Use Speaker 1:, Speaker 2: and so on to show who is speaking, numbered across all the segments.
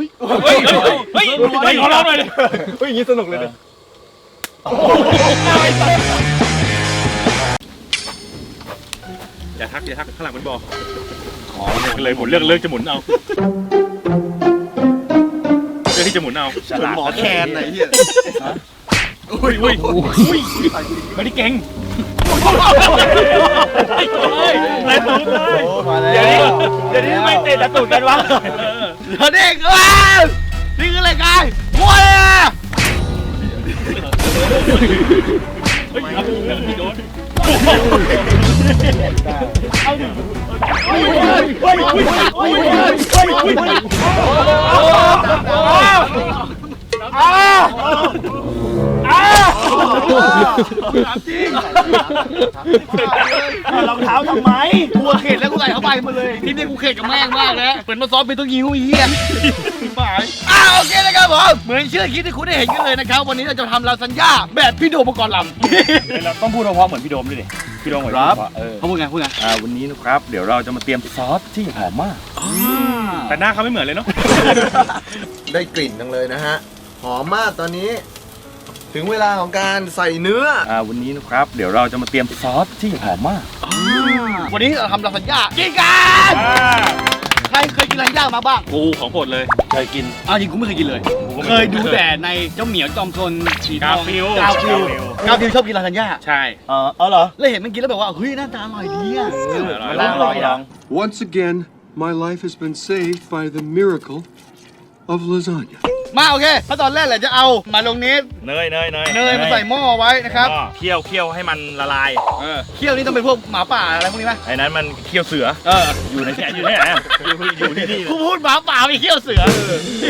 Speaker 1: ฮ้ยเฮ้ยเฮ้ยไปขอร้องหน่อยดิ
Speaker 2: เฮ้ยอย่างนี้สนุกเลยดิ
Speaker 1: อย่าทักอย่าทักข้างหลังมันบอกขอเลยหมุนเรื่องเรื่องจะหมุนเอาเรื่องที่จะหมุนเอา
Speaker 2: หมอแคนไหนเฮีย
Speaker 1: อุ้ยอุ้ยอุ้ยไม่ได้เก่ง
Speaker 2: มาแล้
Speaker 1: เดี๋ยวนี้
Speaker 2: ว
Speaker 1: เดี๋ยวนี้ไม่เตะแต่ตูดกันวะ
Speaker 3: เธอเด็กเอ้ยนี่คืออะไรกันมัวเลยอะ
Speaker 1: เฮ้ยเอาพี่โดนรองเท้าทำไม
Speaker 3: กูเข็ดแล้วกูใส่เข้าไปหมาเลยทีนี้กูเข็ดกับแม่งมากแล้วเหมือนมาซ้อมเป็นตัวยิงหูเหี้ยหมายอ้าวโอเคนะครับผมเหมือนเชื่อคลิปที่คุณได้เห็นกันเลยนะครับ วันนี้เราจะทำลาซานญ่าแบบพี่โดมปกรณ์ลำ
Speaker 1: เราต้องพูดเพราะๆเหมือนพี่โดมด้วยดิพี่โดมเหมือน
Speaker 2: ครับ
Speaker 1: เออ
Speaker 3: เขาพูดไงพูดไง
Speaker 1: อ่าวันนี้นะครับ เดี๋ยวเราจะมาเตรียมซอสที่หอมมากแต่หน้าเขาไม่เหมือนเลยเนาะ
Speaker 2: ได้กลิ่นจังเลยนะฮะหอมมากตอนนี้ ถึงเวลาของการใส่เนื้อ
Speaker 1: อ่าวันนี้นะครับ เดี๋ยวเราจะมาเตรียมซอสที่หอมมาก
Speaker 3: วันนี้เราทำลาซานญ่ากินกันใครเคยกินลาซานญ่ามาบ้าง
Speaker 1: กูของโปรดเลยเคยกิน
Speaker 3: อ้าวจริงกูไม่เคยกินเลย
Speaker 1: กูก็ไม่
Speaker 3: เคยดูแต่ในเจ้าเหมียวจอมซนสีท
Speaker 1: กา
Speaker 3: อง
Speaker 1: ฟิล
Speaker 3: กาฟิลกาฟิลชอบกินลาซานญ่า
Speaker 1: ใช่
Speaker 2: เออเอาเหรอ
Speaker 3: แล้วเห็นมันกินแล้วแบบว่าเฮ้ยหน้าตาอร่อยดีอะ
Speaker 1: ลองลองลอง
Speaker 4: Once again, my life has been saved by the miracle of lasagna.
Speaker 3: มาโอเคขั้นตอนแรกแหละจะเอามาลงเนส
Speaker 1: เนยเนยเนย
Speaker 3: เนยมาใส่หม้อไว้นะครับ
Speaker 1: ก็เคี่ยวเคี่ยวให้มันละลาย
Speaker 3: เออเคี่ยวนี่ต้องเป็นพวกหมาป่าอะไรพวกนี้ไหม
Speaker 1: ไอ้นั้นมันเคี่ยวเสือ
Speaker 3: เออ
Speaker 1: อยู่ในแค่อยู่ที่ไหนอะอยู่อยู่ที่นี่
Speaker 3: กูพูดหมาป่าไปเคี่ยวเสือ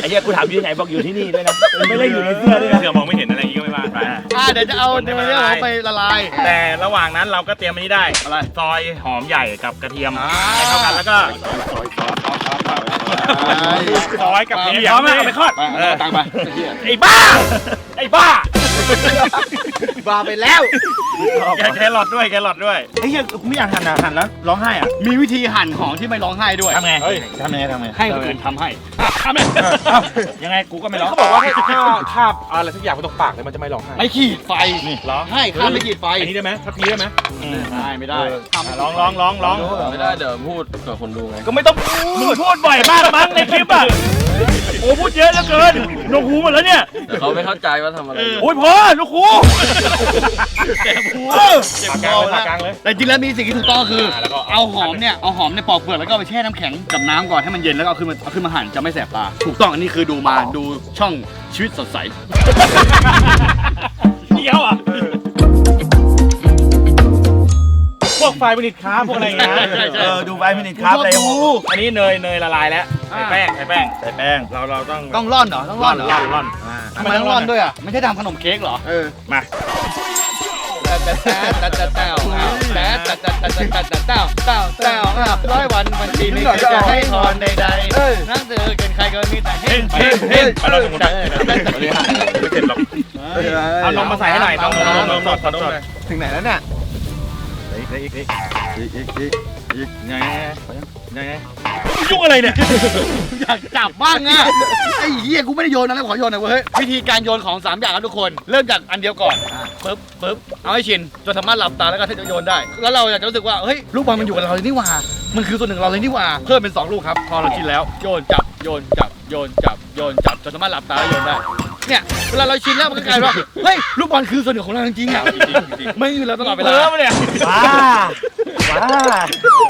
Speaker 5: ไอ้เหี้ยกูถามอยู่ที่ไหนบอกอยู่ที่นี่ด้วยนะไม่ได้อยู่ในเสื้อด้วยนะ
Speaker 1: เสือมองไม่เห็นอะไรอย่างงี้ก็ไม่ว่าไป
Speaker 3: อ่าเดี๋ยวจะเอาเนยเนี่ยเอาไปละลาย
Speaker 1: แต่ระหว่างนั้นเราก็เตรียมอันนี้ได้
Speaker 3: อะไร
Speaker 1: ซอยหอมใหญ่กับกระเทียม
Speaker 3: อ่า
Speaker 1: ให้เข้ากันแล้วก็ซอยกับกระเทียม
Speaker 3: พร้อมไหม
Speaker 1: เอาไปทอด
Speaker 3: ไป
Speaker 1: เออ
Speaker 3: เอาตังค์ไป
Speaker 1: ไอ้บ้า ไอ้บ้า
Speaker 3: บ้าไปแล้ว
Speaker 1: แกแครอทด้วยแครอทด้วยไอ้เหี้ยกูไม่อยากหั่นอะหั่นแล้วร้องไห้อะ
Speaker 3: มีวิธีหั่นของที่ไม่ร้องไห้ด้วย
Speaker 1: ทำไงทำไงทำไง
Speaker 3: ให้คนอื่นทำให้
Speaker 1: ทำไงยังไงกูก็ไม่ร้อง
Speaker 5: เขาบอกว่าถ้าคาบอะไรสักอย่างบนตรงปากเลยมันจะไม่ร้องไห้
Speaker 3: ไม่ขีดไฟ
Speaker 1: นี่ร้อง
Speaker 3: ให้ข้ามไม่ขีดไฟ
Speaker 1: อันนี้ได้ไหมทัพพีได้ไหม
Speaker 3: ได้ไม่ได้ทำ
Speaker 1: ร้องร้องร้องร้อง
Speaker 2: ไม่ได้เดี๋ยวพูดกับคนดูไง
Speaker 1: ก็ไม่ต้องพูดมึงพูดบ่อยมากมั้งในคลิปอะโอ้พูดเยอะเหลือเกินนกหูหมดแล้วเนี่ย
Speaker 2: แต่เขาไม่เข้าใจว่าทำอะไรอยู่
Speaker 1: โอ้ยพอนกหู
Speaker 3: เจ็บหัว
Speaker 1: เจ็บคอเลยกลางเลย
Speaker 3: แต่จริงแล้วมีสิ่งที่ถูกต้องคือ
Speaker 1: อ่าแล้วก็
Speaker 3: เอาหอมเนี่ยเอาหอมเนี่ยปอกเปลือกแล้วก็เอาไปแช่น้ำแข็งกับน้ำก่อนให้มันเย็นแล้วก็เอาขึ้นมาเอาขึ้นมาหั่นจะไม่แสบตาถูกต้องอันนี้คือดูมาดูช่องชีวิตสดใส
Speaker 1: เดียวอะ พวกไฟผลิตค้าพวกอะไรอย่างเงี้ย
Speaker 3: ใช่ใช่ใช่
Speaker 1: เออดูไฟผลิตค้า
Speaker 3: กูชอบ
Speaker 1: อะไร
Speaker 3: ดู
Speaker 1: อันนี้เนยเนยละลายแล้วใส่
Speaker 3: อ่า
Speaker 1: แป้งใส่แป้งใส่แป้งเราเราต้อง
Speaker 3: ต้องร่อนเหรอต้องร่อนเหรอ
Speaker 1: ร่อนร่อน
Speaker 3: ทำไมต้องร่อนด้วยอะไม่ใช่ทำขนมเค้กเหรอ
Speaker 2: เออ
Speaker 1: มา
Speaker 3: แต่แต่แต่แต่แต่แต่แต่แต่แต่แต่แต่แต่แต่แต่ร้อยวันพันปีไม่เคยจะให้พรใดๆนั่งเจอกันใครก็มีแต่เฮ้
Speaker 1: เฮ้
Speaker 3: ย
Speaker 1: ยเฮ้ยเฮ้ยเอาเราสมมติไม่เจ็บหรอกเอานมมาใส่ให้หน่อยนมนมนมสดสดสด
Speaker 2: ถึงไหนแล้วเนี่ย
Speaker 1: อีกอีกอีก
Speaker 2: อีกอีกอีกอีก
Speaker 1: ไงไงไงยุ่งอะไรเนี่ย
Speaker 3: อยากจับบ้างอะไอ้เหี้ยกูไม่ได้โยนนะแล้วขอโยนหน่อยเว้ยวิธีการโยนของ 3 อย่างครับทุกคน เริ่มจากอันเดียวก่อนปึ๊บปึ๊บเอาให้ชินจนสามารถหลับตาแล้วก็โยนได้ แล้วเราอยากจะรู้สึกว่าเฮ้ยลูกบอลมันอยู่กับเราเลยนี่หว่า มันคือส่วนหนึ่งของเราเลยนี่หว่าเพิ่มเป็น 2 ลูกครับ พอเราชินแล้วโยนจับโยนจับโยนจับโยนจับจนสามารถหลับตาแล้วโยนได้เนี่ยเวลาเราชินแล้วมันก็กลายเป็นว่าเฮ้ยลูกบอลคือส่วนหนึ่งของเราจริงๆอะไม่อยู่แล้วตลอดเว
Speaker 1: เอ
Speaker 3: ลา
Speaker 1: อมาเนี่ย
Speaker 5: ว้าว้า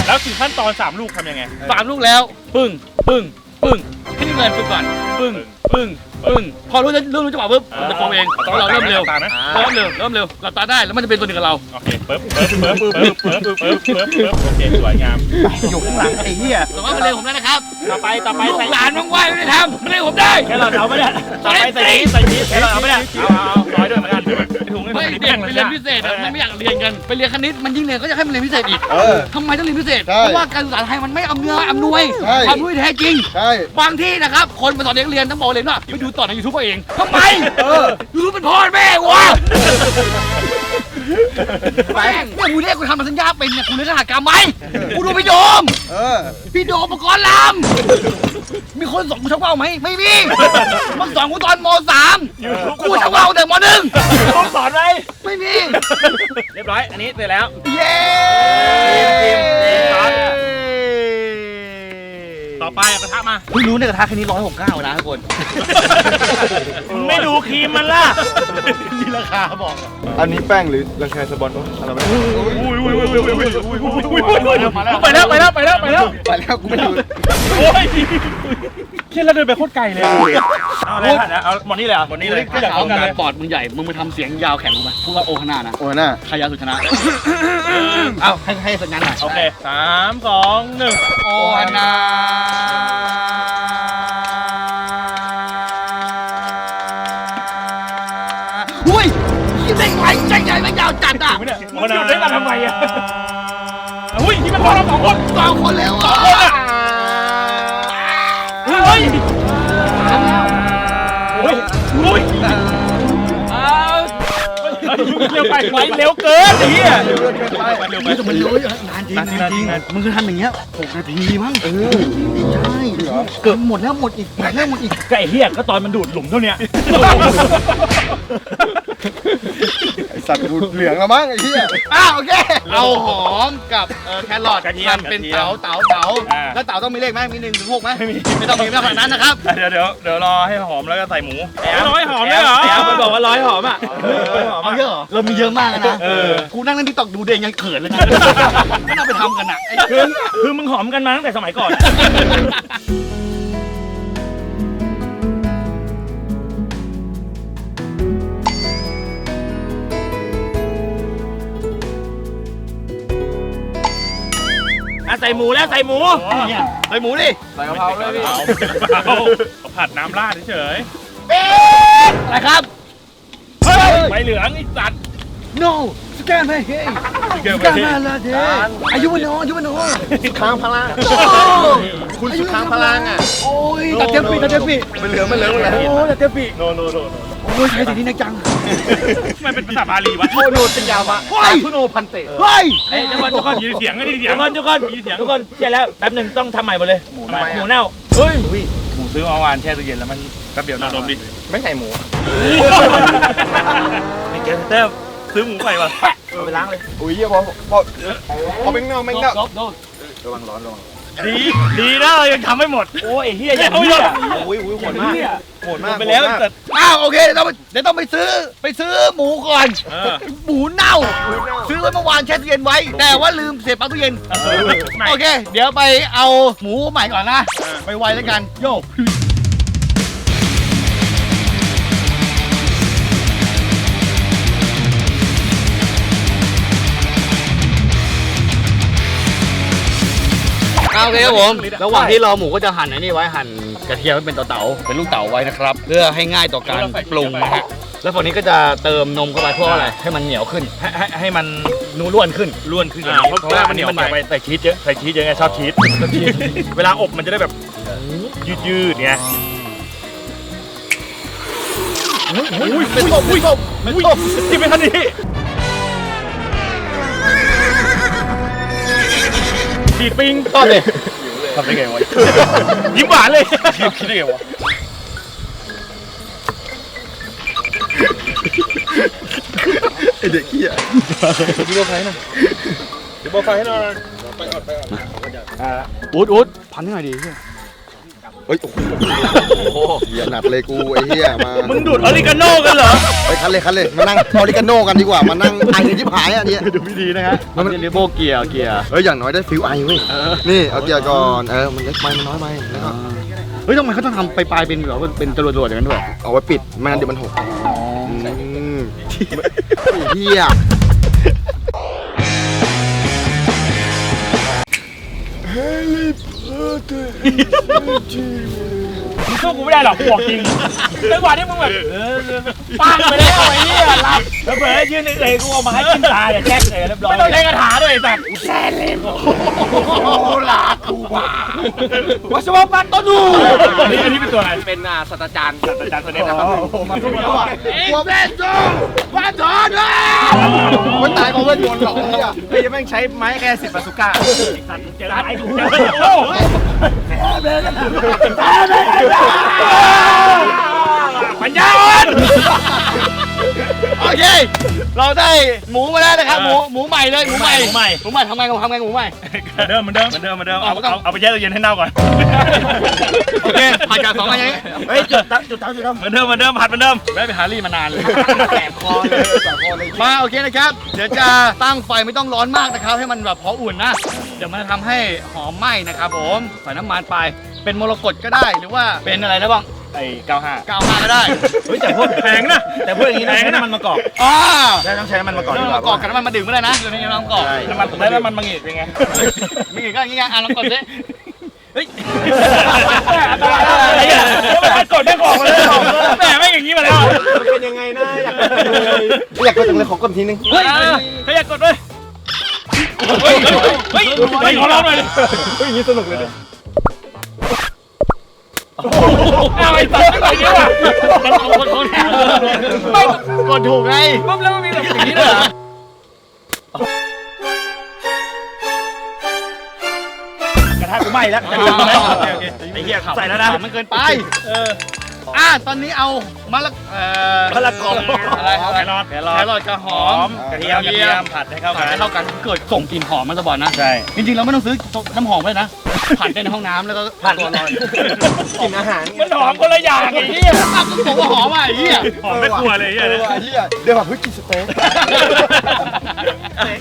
Speaker 1: แล้วถึงขั้นตอน3ลูกทำยังไง
Speaker 3: สามลูกแล้ว ปึ้งปึ้งปึ้งให้นี่เงินฝึกก่อนปึ้งปึ้งปึ้งพอรู้จะเริ่มรู้จังหวะปุ๊บมันจะฟอร์มเองตอนเราเริ่มเร็ว
Speaker 1: ตานะ
Speaker 3: เริ่มเร็วเริ่มเร็วหลับตาได้แล้วมันจะเป็นตัวหนึ่งกับเรา
Speaker 1: โอเคปึ๊บปึ๊บปึ๊บปึ๊บปึ๊บปึ๊บปึ๊บปึ๊บโอเคสวยงาม
Speaker 5: อยู่ข้างหลังไอ้เหี้ย
Speaker 3: แต่ว่ามันเร็วผมได้นะครับ
Speaker 1: ต่อไปต่อไป
Speaker 3: ลูก
Speaker 1: ใส่
Speaker 3: หลานว่างๆไม่ได้ทำมันเร็วผมได้
Speaker 1: แค่เราเอาไปเนี่ยต่อไปใส่ชีสใส่ชีสแค่เราเอาไปเนี่ยเอาเอาร้อยด้วยเหมือนกันถุง
Speaker 3: เฮ้ยเด็กไปเรียนพิเศษอะมันไม่อยากเรียนกันไปเรียนคณิตมันยิ่งเรียนก็จะให้มันเรียนพิเศษอีก
Speaker 2: เออ
Speaker 3: ทำไมต้องเรียนพิเศษ
Speaker 2: ใช่
Speaker 3: เพราะว่าการศึกษาไทยมันไม่อำนวยอำนวย
Speaker 2: ใช่
Speaker 3: ความรู้ที่แท้จริง
Speaker 2: ใช่
Speaker 3: บางที่นะครับคนมาสอนเด็กเรียนต้องบอกเลยว่าไปดูต่อในยูทูบเอาเองทำไม
Speaker 2: เออ
Speaker 3: ยูทูบเป็นพ่อแม่วะแม่งเนี่ยกูเรียกกูทำมาสัญญาเป็นเนี่ยกูเรียกรหัสกรรมไหมกูดูพี่โดม
Speaker 2: เออ
Speaker 3: พี่โดมประกรณ์ลมีคนสอนกูชักว่าวไหมไม่มีมันสอนกูตอนมสามกูชักว่าวแต่มหนึ่ง
Speaker 5: ต้องสอนไหม
Speaker 3: ไม่มี
Speaker 1: เรียบร้อย อันนี้เสร็จแล้ว
Speaker 3: เย้
Speaker 1: ทีมทีมครับ ต่อไปเอากระทะ มา
Speaker 3: เพิ่งรู้ในกระทะแค่นี้ร้อยหกเก้านะทุกคน
Speaker 5: มึงไม่ดูครีมมันล่ะ
Speaker 3: นี่ราคาบอก
Speaker 2: อันนี้แป้งหรือรังแคสปอนอะไรไม่รู้
Speaker 1: ไปแล้วไปแล้วไปแล้วไปแล้ว
Speaker 2: ไปแล้วกูไม่ดู
Speaker 1: โอ้ย เช่นเราเดินไปโคตรไกลเลยเอาอะไรผ่านนะเอาหมดนี่เลยเหรอะหมดนี่เลย
Speaker 3: ถ้าอยากเอาการปอดมึงใหญ่มึงไปทำเสียงยาวแข่งกูไหมพูดว่าโอข้างหน้านะ
Speaker 2: โอ้ยน่า
Speaker 3: ใครยาวสุดชนะเอ้าให้ให้สัญญาณหน่อย
Speaker 1: โอเคสามสองหนึ่ง
Speaker 3: โอฮานาอุ้ยยิ่งได้ไงใจใหญ่ไม่ยาวจัดอะ
Speaker 1: มึงหยุดได้มาทำไมอะอุ้ยนี่มันพอเราสองคน
Speaker 3: สองคนแล้วอะ
Speaker 1: เฮ้ยโอ้ยโอ้ยเร็วไปไปเร็วเกินไอ้เหี้ยเร็วไปเร็วไป
Speaker 3: แต่มันเร็วนานจริงนานจริงมึงคือทำอย่างเงี้ยหกนาทีมั้งเออใช่เกือบหมดแล้วหมดอีกหมดแล้วหมดอีก
Speaker 5: ไก่เหี้ยก็ตอนมันดูดหลุมเท่าเนี้ย
Speaker 2: ไอสัตว์กูเหลืองแล้วมั้งไอ้เหี้ย
Speaker 3: อ้าวโอเค เอาหอมกับเอ่อแครอท
Speaker 1: กระเทียม
Speaker 3: หั่นเป็น
Speaker 1: กระเทียม
Speaker 3: เต๋าเต๋าเต๋า
Speaker 1: อ่า
Speaker 3: แล้วเต๋าต้องมีเลขไหมมีหนึ่งถึงหกไหมไม่มี ไม่ต้องมีไม่ต้องขนาดนั้นนะครับ
Speaker 1: เดี๋ยวเดี๋ยวเดี๋ยวรอให้หอมแล้วก็ใส่หมูร้อยหอมเลยเหรอ
Speaker 5: แอบมันบอกว่าร้อยหอมอะ
Speaker 3: เอาเยอะเหรอ เรามีเยอะมากนะ
Speaker 1: เออ
Speaker 3: กูนั่งเล่นทิกตอกดูเดงยังเขินเลยนะไม่น่าไปทำกันอะไอ้
Speaker 5: คือคือมึงหอมกันมาตั้งแต่สมัยก่อนอะ ใส่หมูแล้วใส่หมู
Speaker 3: เนี่ยไปหมูดิ
Speaker 2: ใส่กะเพราเลยพี่
Speaker 1: เอาผัดน้ำราดเฉย
Speaker 3: อะไรครับ
Speaker 1: ๆเฮ้ยใบเหลืองไอ้สัตว์
Speaker 3: no สแกนไปเฮ้ยสแกนมาละเด้อายุวันโนอายุวันโน
Speaker 2: ค้างพลังคุณสุดค้างพลังอะ
Speaker 3: โอ้ยตัดเจ็บปีตัดเจ็บปี
Speaker 2: ไม่เหลืองไม่เหลืองเลย
Speaker 3: โอ้ยตัดเจ็บปี
Speaker 1: โนโนโน
Speaker 3: โอ้ยใช้สิ่งนี้ในจัง
Speaker 1: มันเป็นภาษาบาลีวะ
Speaker 2: โคโนเป็นยาวมา
Speaker 3: เฮ้ย
Speaker 2: คุโนพันเตะ
Speaker 3: เฮ้ย
Speaker 5: เอ้ยทุกคนทุกคน
Speaker 1: มีเสียงก็ดีเสีย
Speaker 5: ทุ
Speaker 1: ง
Speaker 5: กคนทุกคน
Speaker 1: มีเสียง
Speaker 5: ทุกคนเสร็จแล้วแป๊บหนึ่งต้องทำใหม่หมดเลย
Speaker 2: หมูทำไมอะ
Speaker 5: หมูเน่า
Speaker 1: เฮ้ยหมูซื้อมาวานแช่ตู้เย็นแล้วมันแป๊บเดียวนะดมดิ
Speaker 2: ไม่ใส่หมู
Speaker 1: ไอ้เกสเตอร์ซื้อหมูไปวะ
Speaker 5: เอาไปล้างเลย
Speaker 2: อุ้ยเหี้ยพอพอพอเป็นเงาไม่เงา
Speaker 3: ลบลบ
Speaker 2: ระวังร้อนระวัง
Speaker 1: ดีดีนะเรายังทำไม่หมด
Speaker 5: โอ้ยไอ้เฮียอย่างเฮีย
Speaker 2: อุ้ยอุ้ยโหดมากโหดมาก
Speaker 1: ไปแล้ว
Speaker 2: โหดมาก
Speaker 1: แต่
Speaker 3: อ้าวโอเคเดี๋ยวต้องไปเดี๋ยวต้องไปซื้อไปซื้อหมูก่อน
Speaker 1: เออ
Speaker 3: หมูเน่า ซื้อไว้เมื่อวานแช่ตู้เย็นไว้ แต่ว่าลืมเสียบปลั๊กตู้เย็นโอเค เดี๋ยวไปเอาหมูใหม่ก่อนนะไปไวแล้วกันโย โอเคครับผม ระหว่างที่รอหมูก็จะหั่นไอ้นี่ไว้หั่นกระเทียมให้เป็นเต๋าๆเป็นลูกเต๋าไว้นะครับ เพื่อให้ง่ายต่อการปรุงนะฮะ แล้วฝั่งนี้ก็จะเติมนมเข้าไปเพื่ออะไร ให้มันเหนียวขึ้น
Speaker 1: ให้ให้ให้มัน
Speaker 3: นูร่วนขึ้น
Speaker 1: ร่วนขึ้นเพราะเพราะว่ามันเหนียวไป
Speaker 3: ใส่ชีสเยอะ
Speaker 1: ใส่ชีสเยอะไงชอบชีสเวลาอบมันจะได้แบบยืดยืดๆไง
Speaker 3: อุ้ยเป็นต้มเป็นต้มเป็นต้ม
Speaker 1: จิ้มไปทันที ดีดปิง
Speaker 3: ต้มเลย
Speaker 1: ทำได้ไงวะยิ้มหวานเลยคิดได้ไงวะ
Speaker 2: ไอเด็กเหี้ย
Speaker 1: เดี๋ยวบอกไฟให้หน่อย
Speaker 3: อูดอูดพันให้หน่อยดิเหี้ย
Speaker 2: เฮ้ยโอ้โหเหี้ยหนักเลยกูไอ้เหี้ยมา
Speaker 1: มึงดูดออริกาโน่กันเหรอ
Speaker 2: ไปคันเลยคันเลยมานั่งออริกาโน่กันดีกว่ามานั่งไอกันที่ผายอะเนี่ย
Speaker 3: ดูวิธีนะฮะมันเป็นเรโบเกียร์เกียร์
Speaker 2: เฮ้ยอย่างน้อยได้ฟิวไอเว้ยนี่เอาเกียร์ก่อนเออมันเล็กไปมันน้อยไปแล้วก็
Speaker 3: เฮ้ยทำไมเขาต้องทำไปปลายเป็นแบบว่าเป็นจรวดๆอย่างนั้นด้วย
Speaker 2: เอาไว้ปิดไม่งั้นเดี๋ยวมันหกอืมไอ้เหี้ย
Speaker 3: ม
Speaker 5: สู้กูไม่ได้หรอกกูบอกจริงจังหวะที่มึงแบบเออปังไปแล้วไอ้เหี้ยหลับแล้วเผลอยืนเองกูเอาไม้จิ้มตาเนี่ยแจ็คเลยเรียบร้อย
Speaker 1: ไม่ต้องใช้คาถาด้วยไอ้สัตว์
Speaker 3: โอ้ลาคูบา
Speaker 5: วัชวะปัตโตนู
Speaker 1: อันนี้อันนี้เป็นตัวอะไร
Speaker 6: เป็นอ่าศาสตราจารย์
Speaker 1: อาจารย์ตัวนี้นะครับ
Speaker 3: มาสู้แล้วอะหัวแม่จงวันถอนเลยมันตายเพราะเวทมนต์หรอกเนี่ย
Speaker 6: เฮ้ยแม่งใช้ไม้แค่สิบปาสุก้า
Speaker 5: เจอไอ้กูเจอโอ้
Speaker 1: ปัญญาอ่อน
Speaker 3: โอเค เราได้หมูมาแล้วนะครับ หมู หมูใหม่เลย หมูใหม่
Speaker 1: หมูใหม่
Speaker 3: หมูใหม่ทำไงกันทำไงกับหมูใหม่
Speaker 1: เหมือนเดิมเหมือนเดิมเหมือนเดิมเหมือนเดิมเอา
Speaker 3: เอาต้อง
Speaker 1: เอาเอาไปแช่ตู้เย็นให้เน่าก่อน
Speaker 3: โอเคผ่านการสองอันอย่างนี้
Speaker 5: เฮ้ยจุดตั้งจุดตั้งจุดตั้ง
Speaker 1: เหมือนเดิมเหมือนเดิมผัดเหมือนเดิม
Speaker 3: ไม่ไปหารี่มานานเลยแสบคอเลยแสบคอเลย มาโอเคนะครับ เดี๋ยวจะตั้งไฟไม่ต้องร้อนมากนะครับ ให้มันแบบพออุ่นนะ เดี๋ยวมันจะทำให้หอมไหม้นะครับผม ใส่น้ำมันไป เป็นมรกตก็ได้หรือว่าเป็นอะไรนะบ้าง
Speaker 1: ไอ้เก้าห้า
Speaker 3: กาวมาก็ได้
Speaker 5: เฮ้ยแต่พูด
Speaker 1: แพงนะ
Speaker 5: แต่พูดอย่างนี้นะใช้น้ำมันมะกอก
Speaker 3: อ่า
Speaker 5: ได้ต้องใช้น้ำมันมะกอก
Speaker 3: เดี๋
Speaker 5: ดี
Speaker 3: ยว
Speaker 5: ก
Speaker 3: เรา
Speaker 5: ว่า
Speaker 3: กรอกกับน้ำมันมาดื่มก็ได้นะเดี๋ยวนี้น้ำกรอก
Speaker 1: น้ำมันได้น้ำมันบางอีกเป็นไง
Speaker 3: มีอีกก็อย่างงี้ไงอะลองกดสิเฮ้ย
Speaker 1: อันตรายอะไรอะมันกดไม่ออกเลยแหมไม่อย่างนี้มาแล้ว
Speaker 6: เป็นยังไงนะอยากอยากไปถึงเลยขอกดทีนึง
Speaker 1: เฮ้ยใครอยากกดด้วยเฮ้ยเฮ้ยเฮ้ยขอร้องหน่อย
Speaker 6: เฮ้ยอย่างนี้สนุกเลยดิ
Speaker 1: เอาไอ้สัตว์ไม่ไหวเยอะว่ะ
Speaker 3: มันเอาคนคนไม่กดถูกไง
Speaker 1: ปุ๊บแล้วมันมีแบบอย่างนี้ด้วยเหรอ
Speaker 5: กระทะกูไหม้แล้ว
Speaker 1: โอเคโอเคไอ้เหี้ยขับใส่แล้วนะ
Speaker 3: มันเกินไป เออ อะตอนนี้เอา มะละเอ่อ
Speaker 5: มะละกอ
Speaker 3: อะไรครับ
Speaker 1: แครอท
Speaker 3: แครอทกับหอม
Speaker 1: กระเทียมกระเทียมผัดให้เข้า
Speaker 3: ผั
Speaker 1: กั
Speaker 3: ด
Speaker 1: น
Speaker 3: ให้เข้ากันเกิดส่งกลิ่นหอมมันจะบอกนะ
Speaker 1: ใช่
Speaker 3: จริงๆเราไม่ต้องซื้อน้ำหอมเลยนะ ผัดได้ในห้องน้ำแล้วก็ผัดตัวลอย
Speaker 6: กินอาหาร
Speaker 1: มันหอมคนละอย่างไอ้เหี้ย
Speaker 3: อ้าวก็บอกว่าหอมอะไอ้เหี้ย
Speaker 1: หอมไม่กลัวเลยไอ้เหี้ย
Speaker 6: เฮียเดี๋ยวแบบเฮ้ยกินสเต็ก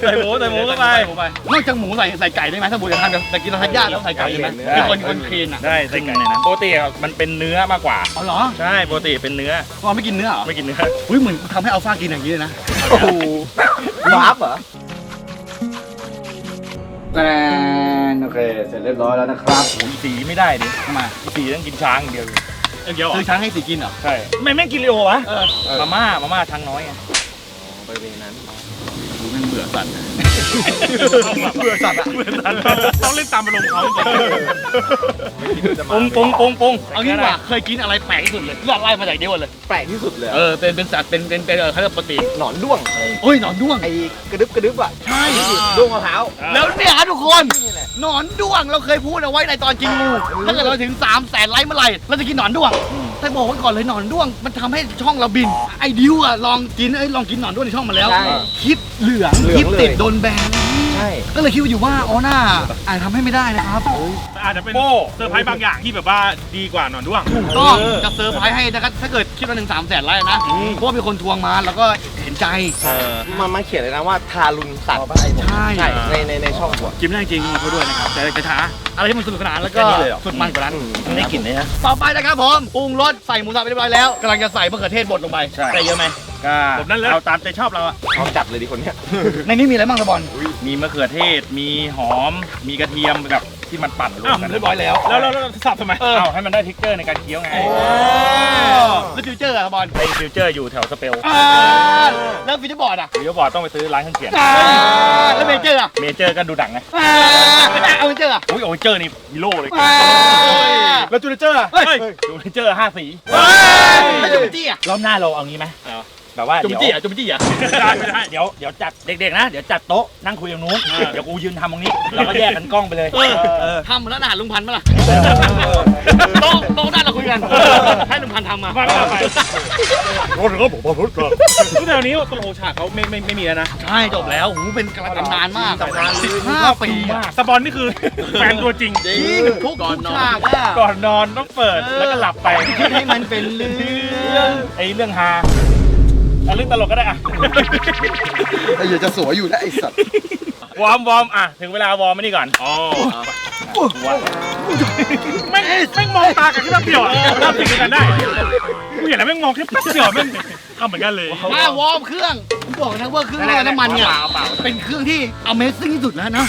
Speaker 1: ใส่หมูใส่หมูเข้าไป
Speaker 3: นอกจากหมูใส่ใส่ไก่ได้ไหมถ้าบูจะทานแต่กินทานยากแล้วใส่ไก่ได้ไหมเป็นคนคนคลีนอะ
Speaker 1: ได้ใส่ไก่ในนั้นปกติอะมันเป็นเนื้อมากกว่า
Speaker 3: อ๋อเหรอ
Speaker 1: ใช่ปกติเป็นเนื้อ
Speaker 3: อ๋อไม่กินเนื้อเหรอ
Speaker 1: ไม่กินเนื้อ
Speaker 3: อุ้ยเหมือนทำให้อัลฟากินอย่างนี้เลยนะ
Speaker 6: โอ้โหวาร์ปเหรอ
Speaker 3: แกรนโอเคเสร็จเรียบร้อยแล้วนะครับ
Speaker 1: สีไม่ได้ดิ
Speaker 3: ทำไม
Speaker 1: สีต้องกินช้างอย่างเดียวเดียว
Speaker 3: ซื้อช้างให้สีกินเหรอ
Speaker 1: ใช่ไม่แม่งกินเร็ววะ
Speaker 3: เออ
Speaker 1: มาม่ามาม่าช้างน้อยไง
Speaker 6: บริเวณนั้น
Speaker 3: ดู แม่งเบื่อสัตว์
Speaker 1: เบื่อสัตว์อะเบื่อสัตว์ต้องเล่นตามอารมณ์เขาปงปงปงปง
Speaker 3: เอางี้ดีกว่าเคยกินอะไรแปลกที่สุดเลยไล่มาจากเดียวกันเลย
Speaker 6: แปลกที่สุดเลย
Speaker 3: เออเป็นเป็นสัตว์เป็นเป็นเป็นเออเขาเรียกปกติ
Speaker 6: หนอนด้วงอะไร
Speaker 3: โอ้ยหนอนด้วง
Speaker 6: ไอ้กระดึบกระดึบอะ
Speaker 3: ใช่
Speaker 6: ด้วงมะพร้าว
Speaker 3: แล้วเนี่ยครับทุกคน
Speaker 6: นี่แหละ
Speaker 3: หนอนด้วงเราเคยพูดเอาไว้ในตอนกินงูถ้าเกิดเราถึง3 0 0แสนไลค์เมื่อไหร่เราจะกินหนอนด้วง แต่บอกไว้ก่อนเลยหนอนด้วง มันทำให้ช่องเราบิน ไอ้ดิวอะลองกินเอ้ยลองกินหนอนด้วงในช่องมาแล้ว
Speaker 6: ใช่
Speaker 3: คลิปเหลือง
Speaker 6: เหลือง
Speaker 3: คลิปติด
Speaker 6: เลย
Speaker 3: โดนแบน
Speaker 6: ใช่
Speaker 3: ก็เลยคิดว่าอยู่ว่าอ๋อหน้าอาจทำให้ไม่ได้นะครับ
Speaker 1: อาจจะเป็นเซอร์ไพรส์บางอย่างที่แบบว่าดีกว่าหนอนด้วง
Speaker 3: ถูกต้องจะเซอร์ไพรส์ให้นะครับถ้าเกิดคลิปละหนึ่งสามแสนไลค์นะเพราะว่ามีคนทวงมาแล้วก็เห็น ใจ
Speaker 6: มันมันเขียนเลยนะว่าทารุณสัตว์
Speaker 3: ใช่
Speaker 6: ใช่ในในในช่องหัว
Speaker 3: กินไม่ได้จริงขอโทษด้วยนะครับแต่จะช้าอะไรที่มันสนุกสนานแล้วก็
Speaker 1: แค่นี้เลยเหรอ
Speaker 3: สุดมันกว่านั้น
Speaker 5: มันได้กลิ่นเลยนะ
Speaker 3: ต่อไปนะครับผมปรุงรสใส่หมูสับไปเรียบร้อยแล้วกำลังจะใส่มะเขือเทศบดลงไป
Speaker 5: ใช่
Speaker 1: ใส่เยอะไหมก็เอาตามใจชอบเราอะ
Speaker 6: เอาจัดเลยดิคนเนี้ย
Speaker 3: ในนี้มีอะไรบ้างสะบอล
Speaker 1: มีมะเขือเทศ มีหอม มีกระเทียมแบบ ที่มันปั่นรวมกัน
Speaker 3: เรียบร้อยแล้ว
Speaker 1: แล้วเราสับทำไมเอาให้มันได้ทิกเกอร์ในการเคี้ยวไง
Speaker 3: แล้วฟิวเจอร์อะสะบอล
Speaker 1: ไปฟิวเจอร์อยู่แถวสเปล
Speaker 3: อ่าแล้วฟิวเจอร์บอร์ดอะ
Speaker 1: เดี๋ยวบอร์ดต้องไปซื้อร้านเครื่องเขียน
Speaker 3: อ่าแล้วเมเจอร์อะ
Speaker 1: เมเจอร์ก็ดูดังไง
Speaker 3: อ่าเอาเมเจอร์อะ
Speaker 1: อุ้ยโอ้ยเจอร์นี่ฮีโร่เลย
Speaker 3: อ่า
Speaker 1: แล้วจูเนเจอร์เฮ้ยจูเนเจอร์ห้าสี
Speaker 3: แล้วจุ๊บจี้อะ
Speaker 5: รอบหน้าเราเอางี้ไหม แบบว่า
Speaker 3: จุ๊บ
Speaker 5: เดี๋ยว
Speaker 3: จี้อะจุ๊บจี้อะ
Speaker 1: ไม่ได้ไม่ได้
Speaker 5: เดี๋ยวเดี๋ยวจัดเด็กๆนะ เดี๋ยวจัดโต๊ะนั่งคุยตรงนู้น เดี๋ยวกูยืนทำตรงนี้แล้วก็แยกกันกล้องไปเลยเออ
Speaker 3: ทำเหมือนร้านอาหารลุงพันธุ์ปะล่ะโต๊ะโต๊ะด้านเราคุยกัน ให้ลุงพันธุ์ทำมา
Speaker 1: มาไป รถก็บอกว่ารถก็ทุกแถวนี้ตัวโอชาเขาไม่ไม่ไม่มีแล้วนะ
Speaker 3: ใช่จบแล้วหูเป็นกระตำนานมากสิบห้าปีอะ
Speaker 1: สปอนนี่คือแฟนตัวจริง
Speaker 3: ทุกทุกฉากอะ
Speaker 1: ก่อนนอนต้องเปิดแล้วก็หลับไป
Speaker 3: คิดให้มันเป็นเรื่อง
Speaker 1: ไอ้เรื่องฮา เอาเรื่องตลกก็ได้อะ
Speaker 2: ไอ้เหี้ยจะสวยอยู่แล้วไอ้สัตว์
Speaker 1: วอร์มวอร์มอะ ถึงเวลาวอร์มไม่นี่ก่อนอ๋อแม่งแม่งมองตากันที่เราเปรียวอะเราติดกันได้กูเห็นแล้วแม่งมองแค่เปรียวแม่งทำเหมือนกันเลย
Speaker 3: มาวอร์มเครื่องผมบอกนะว่าเครื่องแรกน้ำมันเนี่ยเป็นเครื่องที่ Amazing ที่สุดแล้วนะ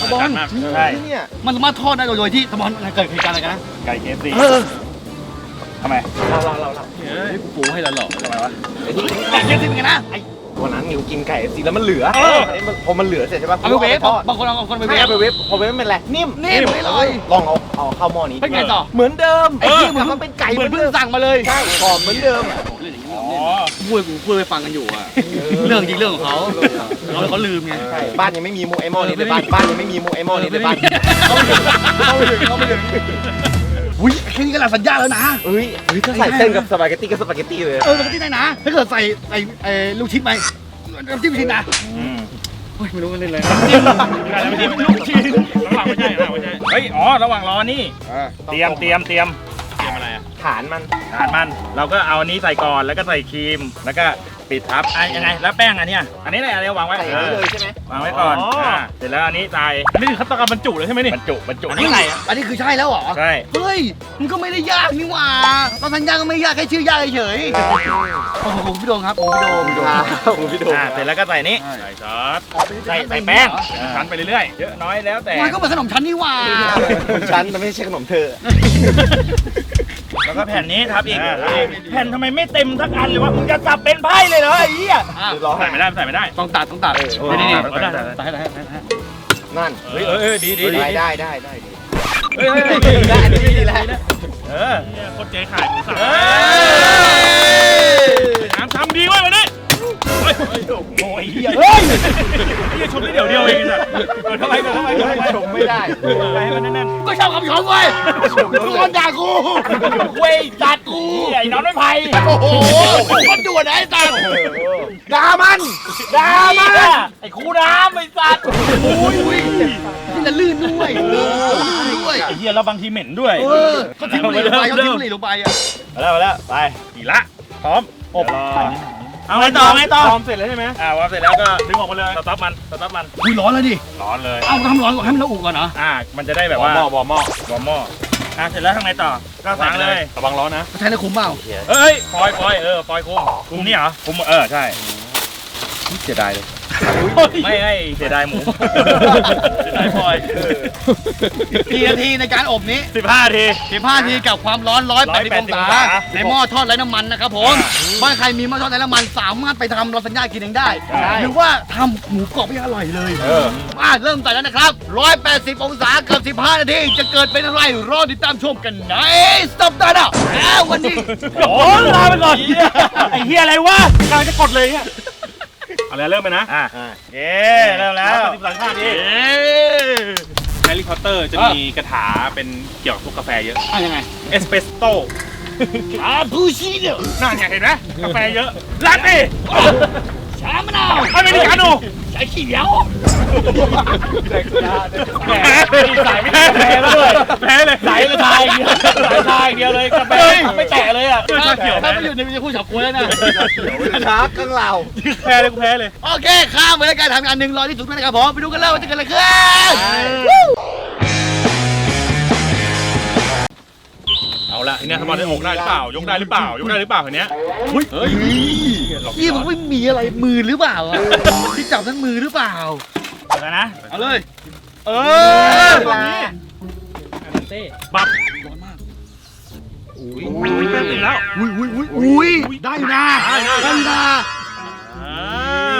Speaker 3: สปอน
Speaker 1: ใช่
Speaker 6: เนี่ย
Speaker 3: มันสามารถทอดได้โดยที่สปอนเกิดเหตุการณ์อะไรกันนะ
Speaker 1: ไก่เคฟซี
Speaker 3: เออ
Speaker 5: ทำไม
Speaker 6: เราเราเราเรา
Speaker 3: เฮ้ยกูปูให้เราหลอกทำไมวะแต่เชื่อสิเป็นไงนะ
Speaker 6: วันนั้นนิวกินไก่สีแล้วมันเหลือ
Speaker 5: เออ
Speaker 6: นนี้มันพอมันเหลือเสร็จใช่ป่ะ
Speaker 3: เอาไปเวฟ
Speaker 6: ทอด
Speaker 3: บางคนเอาคนไปเว
Speaker 6: ไม่
Speaker 3: ฟ
Speaker 6: เอาไปเวฟพอเวฟมันเป็นไรนิ่ม
Speaker 3: นิ่มไม่ลอย
Speaker 6: ลองเอาเอาเข้าหม้อนี้
Speaker 3: เป็นไงต่อ
Speaker 6: เหมือนเดิม
Speaker 3: ไอ้ที่เหมือน
Speaker 6: มันเป็นไก่
Speaker 3: เหมือนเพิ่งสั่งมาเลย
Speaker 6: ใช่กรอบเหมือนเดิม
Speaker 5: อ๋อ
Speaker 3: พูดกูพูดไปฟังกันอยู่อะเรื่องจริงเรื่องของเขาเขาเขาลืมไง
Speaker 6: ใช่บ้านยังไม่มีมุกไอหม้อนี้เลยบ้านบ้านยังไม่มีมุกไอหม้อนี้เลยบ้าน
Speaker 3: เขาไม่ถึงเขาไม่ถึง อุ้ยแค่นี้ก็หลักสัญญาแล้วนะ
Speaker 6: เอ้ยเฮ้ยถ้าใส่เส้นกับสปาเกตตี้ก็สปาเกตตี้เลย
Speaker 3: เออมันก็ที่ได้นะ ถ้าเกิดใส่ใส่เอ่อลูกชิ้นไปน้ำจิ้มลูกชิ้นนะ
Speaker 5: อืม
Speaker 3: เฮ้ยไม่รู้มันเล่นอะไร
Speaker 5: ไม่ใช่ไม่ใช่ลูกชิ้นระหว่างไม่ใช่ระหว่างไม่ใช่ เฮ้ย อ๋อ ระหว่างรอนี่ เตรียมเตรียมเตรียมเตรียมอะไรอะ
Speaker 6: ฐานมัน
Speaker 5: ทานมัน เราก็เอาอันนี้ใส่ก่อน แล้วก็ใส่ครีม แล้วก็ ปิดทับอะยังไง แล้วแป้งอันเนี้ยอันนี้แหละอันนี้วางไว้
Speaker 6: ใส่อย่างนี้เลยใช่ไหม
Speaker 5: วางไว้ก่อน
Speaker 1: อ๋ออ่่า
Speaker 5: เสร็จแล้วอันนี้ใส่
Speaker 1: อันนี้คือขั้นตอนการบรรจุเลยใช่ไหมนี่
Speaker 5: บรรจุบรรจุ
Speaker 1: อันนี้อะไรอะ
Speaker 3: อันนี้คือใช่แล้วเหรอ
Speaker 5: ใช่
Speaker 3: เฮ้ย มันก็ไม่ได้ยากนี่หว่าตอนสัญญาก็ไม่ยากแค่ชื่อยากเฉยๆโอ้โหพี่โดมครับผมพี่โดมพี่โดม
Speaker 6: คุณพี่โดม
Speaker 5: อ่าเสร็จแล้วก็ใส่นี้
Speaker 1: ใส่ซอส
Speaker 5: ใส่ใส่แป้ง
Speaker 1: ชั้นไปเรื่อย
Speaker 5: เยอะน้อยแล้วแต่
Speaker 3: มันก็เหมือนขนมชั้นนี่หว่า
Speaker 6: ของฉันมันไม่ใช่ขนมเธอ
Speaker 5: แล้วก็แผ่นนี้ทับอีก แผ่นทำไมไม่เต็มสักอันเลยวะมึงจะจับเป็นไพ่เลยเหรอไอ้เหี้ย
Speaker 3: อะ
Speaker 6: รอ
Speaker 1: ๆใส่ไม่ได้ใส่ไม่ได้
Speaker 3: ต้องตัดต้องตัด
Speaker 6: เออ
Speaker 3: นี่นี่
Speaker 5: เออ
Speaker 3: ตัด
Speaker 5: ได้
Speaker 3: ตัดให้ตัดให้ตัดให้
Speaker 6: นั่น
Speaker 5: เฮ้ยเออเออดีดีดี
Speaker 6: ได้ได้ได้ได้ดี
Speaker 5: เฮ้ยเฮ้ย
Speaker 6: ได้อันนี้ดีแล้ว
Speaker 5: เออ
Speaker 1: เนี่ยโคตรเจ๊ขายหมูสับ
Speaker 5: เฮ้ย
Speaker 1: ทำทำดีเว้ยวันนี้เฮ้ย
Speaker 5: โอ้ยเหี้ยเฮ้ย
Speaker 1: นี่ชมได้เดี๋ยวเดียวเองจ้ะเออทำไมเออทำไมทำไม
Speaker 6: ชมไม่ได้
Speaker 5: ไปให้มันแน่น
Speaker 3: ก็ชอบคำชมเว้ยทุกคนด่ากู
Speaker 5: เว้ยจัดกูไอ้น้องไม่ไผ่
Speaker 3: โอ้โหคนด่วนไอ้ตัด
Speaker 6: ด่ามัน
Speaker 5: ดามาไอ้ครูน้ำไอ้สัตว์
Speaker 3: โอ้ยนี่ละลื่นด้วยลื่นด้วย
Speaker 5: ไอ้เหี้ยแล้วบางทีเหม็นด้วย
Speaker 3: เออก็ทิ้งบุหรี่ลงไปก็ทิ้งบุหรี่ลงไปอะ
Speaker 5: มาแล้วมาแล้วไป
Speaker 1: อีกละพร้อม
Speaker 5: อบ เอาไงต่อไงต่อ
Speaker 1: พร้อมเสร็จแล้วใช่ไหม
Speaker 5: อ่าวางเสร็จแล้วก็
Speaker 1: ดึงออกมาเลย
Speaker 5: สต็อปมันสต็อปมัน
Speaker 3: อุ้ยร้อนแล้วดิ
Speaker 1: ร้อนเลย
Speaker 3: เอาทำร้อนก่อนให้มันละอุก่อนเหรอ
Speaker 5: อ่ามันจะได้แบบ
Speaker 1: วอ
Speaker 5: ว่า
Speaker 1: ร์มหม้อวอร์มหม้อ
Speaker 5: วอร์มหม้ออะเสร็จแล้วทำไงต่อก็สั่งเลย
Speaker 1: ระวังร้อนนะ
Speaker 3: ใช้ในคุ้มเปล่า
Speaker 5: เอ้ยฟอยฟอยเออฟอยคุมคุมนี่เหรอคุมเออใช่
Speaker 6: เสียดายเลย
Speaker 5: ไม่ให้เสียดายหมู
Speaker 1: เสียดายฟอย
Speaker 3: กี่นาทีในการอบนี้
Speaker 1: สิบห้าที
Speaker 3: 15นาทีกับความร้อน 180
Speaker 5: 180
Speaker 3: องศา
Speaker 5: องศา
Speaker 3: ในหม้อทอดไร้น้ำมันนะครับผมบ้านใครมีหม้อทอดไร้น้ำมันสามารถไปทำลาซานญ่ากินเองได้ หรือว่าทำหมูกรอบให้อร่อยเลย
Speaker 5: เออ
Speaker 3: มาเริ่มใส่แล้วนะครับ 180 องศากับ 15 นาที จะเกิดเป็นอะไรรอติดตามชมกันในสัปดาห์หน้าแล้ววันนี้
Speaker 1: โอ้ลาไปก่อนไอ้เฮียอะไรวะกำลังจะกดเลยเนี่ย เอาแล้วเริ่มไปนะ
Speaker 5: อะเย้เริ่มแล้ว
Speaker 1: สิบสามชาติดิแฮร์รี่พอตเตอร์จะมีกระถาเป็นเกี่ยวกับพวกกาแฟเยอะ
Speaker 3: อะยังไง
Speaker 1: เอสเปรสโต้
Speaker 3: อาบูชิโด
Speaker 1: น่าเนี่ยเห็นไหมกาแฟเยอะลาเต้
Speaker 3: ชามะนาว
Speaker 1: อเมริกาโน่
Speaker 3: ใช้ขี้เหนียว
Speaker 1: แหมสายไม่ได้แพ้แล้วด้วยแพ้เลยสายเลยทายเดียวสายทายเดียวเลยกาแฟไม่แตะเลยอะชาเขียว
Speaker 3: ถ้า
Speaker 1: แพ้
Speaker 3: ไม่อยู่ในวิทยาคู่ฉับกล้วยแล้วนะ
Speaker 6: ช้าข้างเรา
Speaker 1: แพ้เลยกูแพ้เลย
Speaker 3: โอเคข้ามไปแล้วการทำงานหนึ่งรอที่สุดด้วยนะครับผมไปดูกันเลยว่าจะเกิดอะไรขึ้น
Speaker 1: เอาละทีเนี้ยสมอนได้อกได้หรือเปล่ายกได้หรือเปล่ายกได้หรือเปล่าทีเนี้ยเฮ้ย
Speaker 3: นี่มันไม่มีอะไรมือหรือเปล่าอะที่จับทั้งมือหรือเปล่า
Speaker 5: เอาแล้วนะ
Speaker 3: เอาเลย
Speaker 5: เอ
Speaker 3: เอ
Speaker 5: อ
Speaker 3: อ
Speaker 5: ตรงนี้
Speaker 1: บับ
Speaker 3: ร้อนมาก
Speaker 1: อุ้ยเป็นติดแล้ว
Speaker 3: อุ้ยอุ้ยอุ้ยอุ้ยได้อยู่นะ
Speaker 1: ได้ได้
Speaker 3: ได้อยู่นะ
Speaker 1: อ่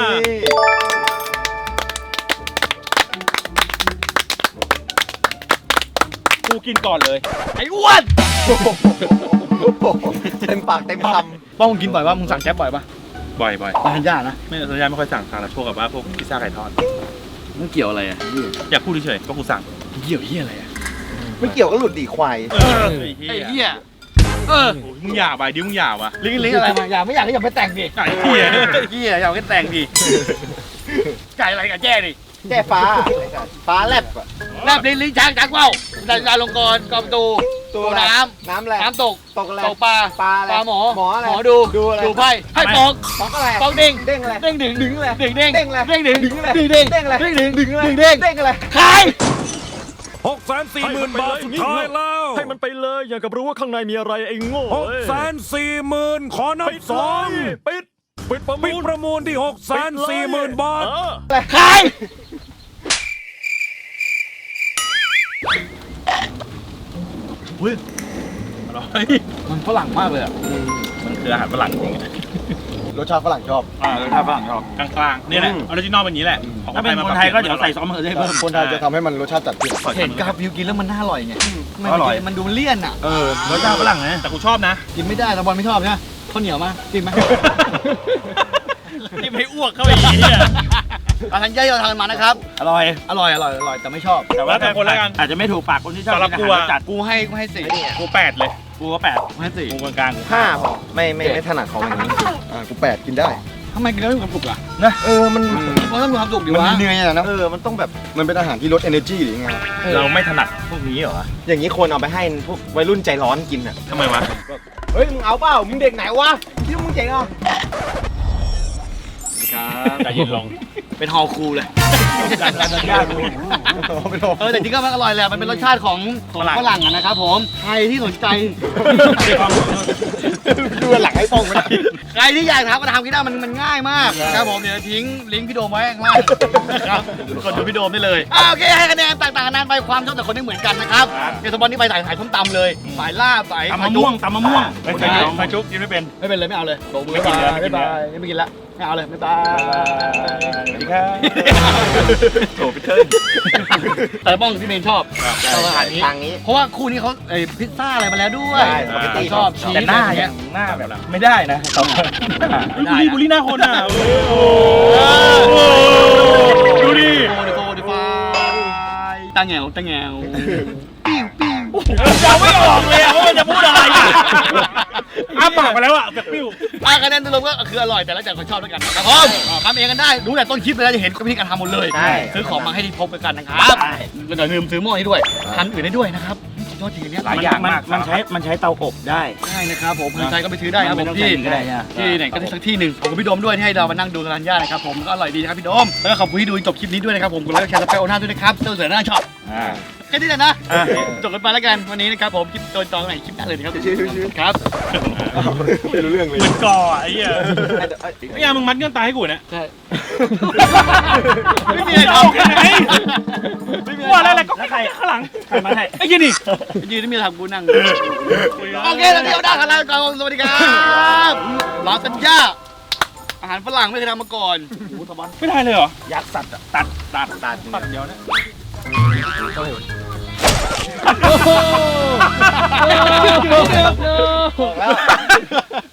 Speaker 1: า กูกินก่อนเลย
Speaker 3: ไอ้อ้วน
Speaker 6: เต็มปากเต็มค
Speaker 3: ป้องมึงกินบ่อยปะมึงสั่งแก๊ปบ่อยปะ
Speaker 1: บ่อยบ่อย
Speaker 3: ร้านย่านะ
Speaker 1: ไม่สัญญาไม่ค่อยสั่งสั่งแต่พวกกับว่าพวกพิซซ่าไก่ทอด
Speaker 3: มันเกี่ยวอะไรอะ
Speaker 1: อยากพูดเฉยๆก็กูสั่ง
Speaker 3: เกี่ยวเหี้ยอะไรอะำ
Speaker 6: ไม่เกี่ยวก็หลุดดีควาย
Speaker 1: เออไอ้
Speaker 3: ไอ้
Speaker 1: เหี้ย
Speaker 3: เหี้ยเออ
Speaker 1: โอ้ยมึงหยาบไปดิมึงหยาบอะ
Speaker 3: ลิงลิงอะไรมาอยากไม่อยากก็อย่าไปแต่งดิ
Speaker 1: ไก่เหี้ย
Speaker 3: ไอ้เหี้ยอยากไปแต่งดิไก่อะไรกับแจ้ดิ
Speaker 6: แก้ฟ้าฟ้าแลบอะ
Speaker 3: แลบลิ้นลิ้นช้างช้างเป้าดันดาลงกรกอบตู
Speaker 6: ตัว
Speaker 3: ตัว
Speaker 6: อะไร
Speaker 3: น้
Speaker 6: น้ำอะไรำ
Speaker 3: น้ำตก
Speaker 6: ตกอะไร
Speaker 3: ตกปลา
Speaker 6: ปลาอะไร
Speaker 3: ปลาหมอ
Speaker 6: หมออะไร
Speaker 3: หมอดู
Speaker 6: ดูอะไร
Speaker 3: ดูไพ่ให้ปอก
Speaker 6: ปอกอะไร
Speaker 3: ปอกเด้ง
Speaker 6: เด้งอะไร
Speaker 3: เด้งดึง
Speaker 6: ดึงอะไร
Speaker 3: ดึงเด้ง
Speaker 6: เด้งอะไร
Speaker 3: เด้งดึง
Speaker 6: ดึงอะไร
Speaker 3: ดึงเด้ง
Speaker 6: เด้งอะไร
Speaker 3: เด้งดึง
Speaker 6: ดึงอะไร
Speaker 3: ดึงเด้ง
Speaker 6: เด้งอะไร
Speaker 3: ขาย
Speaker 7: หกแสนสี่หมื่นบาทสุดท้ายแล้ว
Speaker 8: ให้มันไปเลยอย่างกับรู้ว่าข้างในมีอะไรไอ้โง่
Speaker 7: หกแสนสี่หมื่นขอนับ
Speaker 8: ปิด
Speaker 7: ส
Speaker 8: เล
Speaker 7: อง
Speaker 8: ยปิดปิดประ
Speaker 7: ปิด
Speaker 8: มูล
Speaker 7: ประมูลที่หกแสนสี่หมื่นบาท
Speaker 8: เอ อ
Speaker 3: ขาย
Speaker 1: ร่อย
Speaker 3: มันฝรั่งมากเลยอะ
Speaker 1: มันคืออาหารฝรั่งจริง
Speaker 6: รสชาติฝรั่งชอบ
Speaker 1: อ่ารสชาติฝรั่งชอบกลางๆนี่แหละออริจินอลเป็นอย่างนี้แหละของ
Speaker 5: ถ้าเป็นคนไทยก็เดี๋ยวใส่ซอสมะเขือเทศเพิ่ม
Speaker 6: คนไทยจะทำให้มันรสชาติจัดขึ้น
Speaker 3: เห็นกาฟิวกินแล้วมันน่าอร่อยไงมัน
Speaker 5: อร่อย
Speaker 3: มันดูเลี่ยนอะ
Speaker 5: เออรสชาติฝรั่งนะ
Speaker 1: แต่กูชอบนะ
Speaker 3: กินไม่ได้ตะบอลไม่ชอบใช่ไหมข้าวเหนียวมากินไหม
Speaker 1: ที่ไม่อ้วกเข้าไปอีกเนี่ย
Speaker 3: อาหารย่อยเราทานมานะครับ
Speaker 5: อร่อย
Speaker 3: อร่อยอร่อยอร่อยแต่ไม่ชอบ
Speaker 1: แต่ว่าแต่คนละกัน
Speaker 5: อาจจะไม่ถูกปากคนที่ชอบ
Speaker 1: สำหรับ
Speaker 5: กิน
Speaker 1: กู
Speaker 5: อา
Speaker 1: อะ
Speaker 5: หารรสจัด
Speaker 3: กูให้กูให้สี่
Speaker 1: กูแปดเลย
Speaker 5: กูก็แปด
Speaker 3: กูให้สี่
Speaker 1: กูกลางๆกู
Speaker 6: ห้าพอไม่ไม่ไม่ถนัดของอย่างนี้อ่ากูแปดกินได้
Speaker 3: ทำไมกินแล้วมีความสุขอะ
Speaker 6: เออมัน
Speaker 3: มันต้องมีความสุขดี
Speaker 6: มัน
Speaker 3: วะ
Speaker 6: เหนื่อยอะนะเออมันต้องแบบมันเป็นอาหารที่ลด energy หรือไง
Speaker 1: เราไม่ถนัดพวกนี้เหรอ
Speaker 6: อย่างนี้ควรเอาไปให้พวกวัยรุ่นใจร้อนกินอะ
Speaker 1: ทำไมวะ
Speaker 6: เฮ้ยมึงเอาเปล่ามึงเด็กไหนวะที่มึงเจ๋งอะ
Speaker 1: ใจเย็นลง
Speaker 3: เป็นฮอลคูลเลย
Speaker 6: ไม่ต้อง
Speaker 3: เออแต่จริงก็มันอร่อยแหละมันเป็นรสชาติของของฝรั่งอะนะครับผม ใครที่สนใจ
Speaker 6: ดูหลังให้ป้องไม่ได้
Speaker 3: ใครที่อยากทำก็ทำกินได้มันมันง่ายมากนะครับผมเดี๋ยวทิ้งลิงก์พี่โดมไว้ข้างล่างนะครับกดดูพี่โดมได้เลยอ่าโอเคให้คะแนนต่างๆนานาไปความชอบแต่คนไม่เหมือนกันนะครับเดี๋ยวสปอนนี่ไปสายสายส้มตำเลยสายลาบสาย
Speaker 5: ตำมะม่วงตำมะม่วง
Speaker 1: ไฟจุ๊บไฟจุ๊บกินไม่เป็น
Speaker 3: ไม่เป็นเลยไม่เอาเลยโบกมือ
Speaker 1: ไม่กินเลยไม่กินเลย
Speaker 3: บ๊ายบายไม่กินละ ไม่เอาเลยบ๊ายบาย
Speaker 1: สวัสดีครับ
Speaker 6: โถพี่เทิร์น
Speaker 3: แต่บ้องพี่เมนชอบชอบอาหารนี้
Speaker 6: ทางนี้
Speaker 3: เพราะว่าคู่นี้เขาเอ้ยพิซซ่าอะไรมาแล้วด้วย
Speaker 6: ใช่สปาเกตตี้
Speaker 3: ชอบชีส
Speaker 5: แต่หน้า
Speaker 3: อะไร
Speaker 5: เนี่
Speaker 3: เงี้
Speaker 5: ย
Speaker 3: ย
Speaker 5: หน้าแบบไม่ได้นะ
Speaker 1: บุรีบุรีหน้าคนอะ โอ้โหดูดิ
Speaker 3: โอ้โหโอ้โหตาแงวตาแงว ปิ้วปิ้ว
Speaker 1: ยังไม่ออกเลยอะว่ามันจะพูดอะไรอะอ้าปากไปแล้วอะแบบปิ้ว
Speaker 3: อะคะแนนรวมก็คืออร่อยแต่ละแต่คนชอบด้วยกันนะครับผมทำเองกันได้ดูแต่ต้นคลิปเลยนะจะเห็นวิธีการทำหมดเลย
Speaker 5: ใช่
Speaker 3: ซื้อของมาให้ที่พบกันนะครับก็อย่าลืมซื้อหม้อนี้ด้วยทานอื่นได้ด้วยนะครับสุดยอดจริงอันเนี้ย
Speaker 5: หลายอย่างมากมันใช้มันใช้เตาอบได้
Speaker 3: ใช่นะครับผมคนไทยก็ไปซื้อได้ครับผ
Speaker 5: ไม่
Speaker 3: ม
Speaker 5: ต้อง
Speaker 3: ที่
Speaker 5: ใส่ก็ได้นะ
Speaker 3: ที่ไหนก็ได้สักที่หนึ่งขอบคุณพี่โดมด้วยที่ให้เรามานั่งดูกันย่านะครับผมก็อร่อยดีนะครับพี่โดมแล้วก็ขอบคุณที่ดูจบคลิปนี้ด้วยนะครับผมกดไลค์กดแชร์สเปรย์โอน่าด้วยนะครับเจ้าเสือหน้าชอบ
Speaker 5: อ่า
Speaker 3: แค่นี้แหละนะจบกันไปแล้วกันวันนี้นะครับผมคลิปโดนจองไหนคลิปหน้าเลยนะครับครับ
Speaker 6: ไม่รู้เรื่องเลย
Speaker 1: เหมือนก่อไอ้เหี้ยไอ้ยามึงมัดเงื่อนตายให้กูเนี่ย
Speaker 3: ใช่
Speaker 1: ไม่มีอะไรทำกันไงว่าอะไรๆก็ใครข้างหลัง
Speaker 5: ใครมาให้
Speaker 1: ไอ้ยี่นี่
Speaker 3: ยืนที่มีทางกูนั่งโอเคแล้วเดี๋ยวได้กันแล้วก่อนสวัสดีครับลาสัญญาอาหารฝรั่งไม่เคยทำมาก่อน
Speaker 1: ไม่ได้เลยเหรอ
Speaker 5: ยัดสัตว์อะตัดตัดตัด
Speaker 1: ตัดเดียวนะ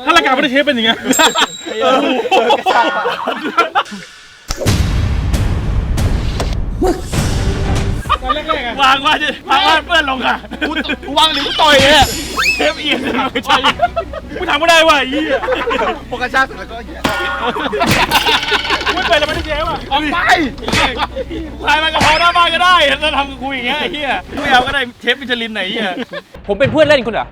Speaker 1: ถ้ารายการไม่ได้เทปเป็นอย่างเงี้ยตอนแรกๆอะ
Speaker 5: วางว่าจะวางว่าเพื่อนลงค่ะ
Speaker 3: กูกูวางหรือกูต่อยเนี่ย
Speaker 1: เทปเอียงไม่ใช่กูทำไม่ได้ว่ะไอ้เหี้ย
Speaker 6: พวกกระชากเสร็จแล้วก็แย่
Speaker 1: กู ไม่เป็นแล้วไม่ได้เทปอะ
Speaker 3: ออกไป
Speaker 1: ถ่ายมากระเพราหน้าบ้านก็ได้ถ้าทำกับกูอย่างเงี้ยไอ้เหี้ยไม่เอาก็ได้เทปมิชลินไหนเหี้ย
Speaker 5: ผมเป็นเพื่อนเล่นคุณเหรอ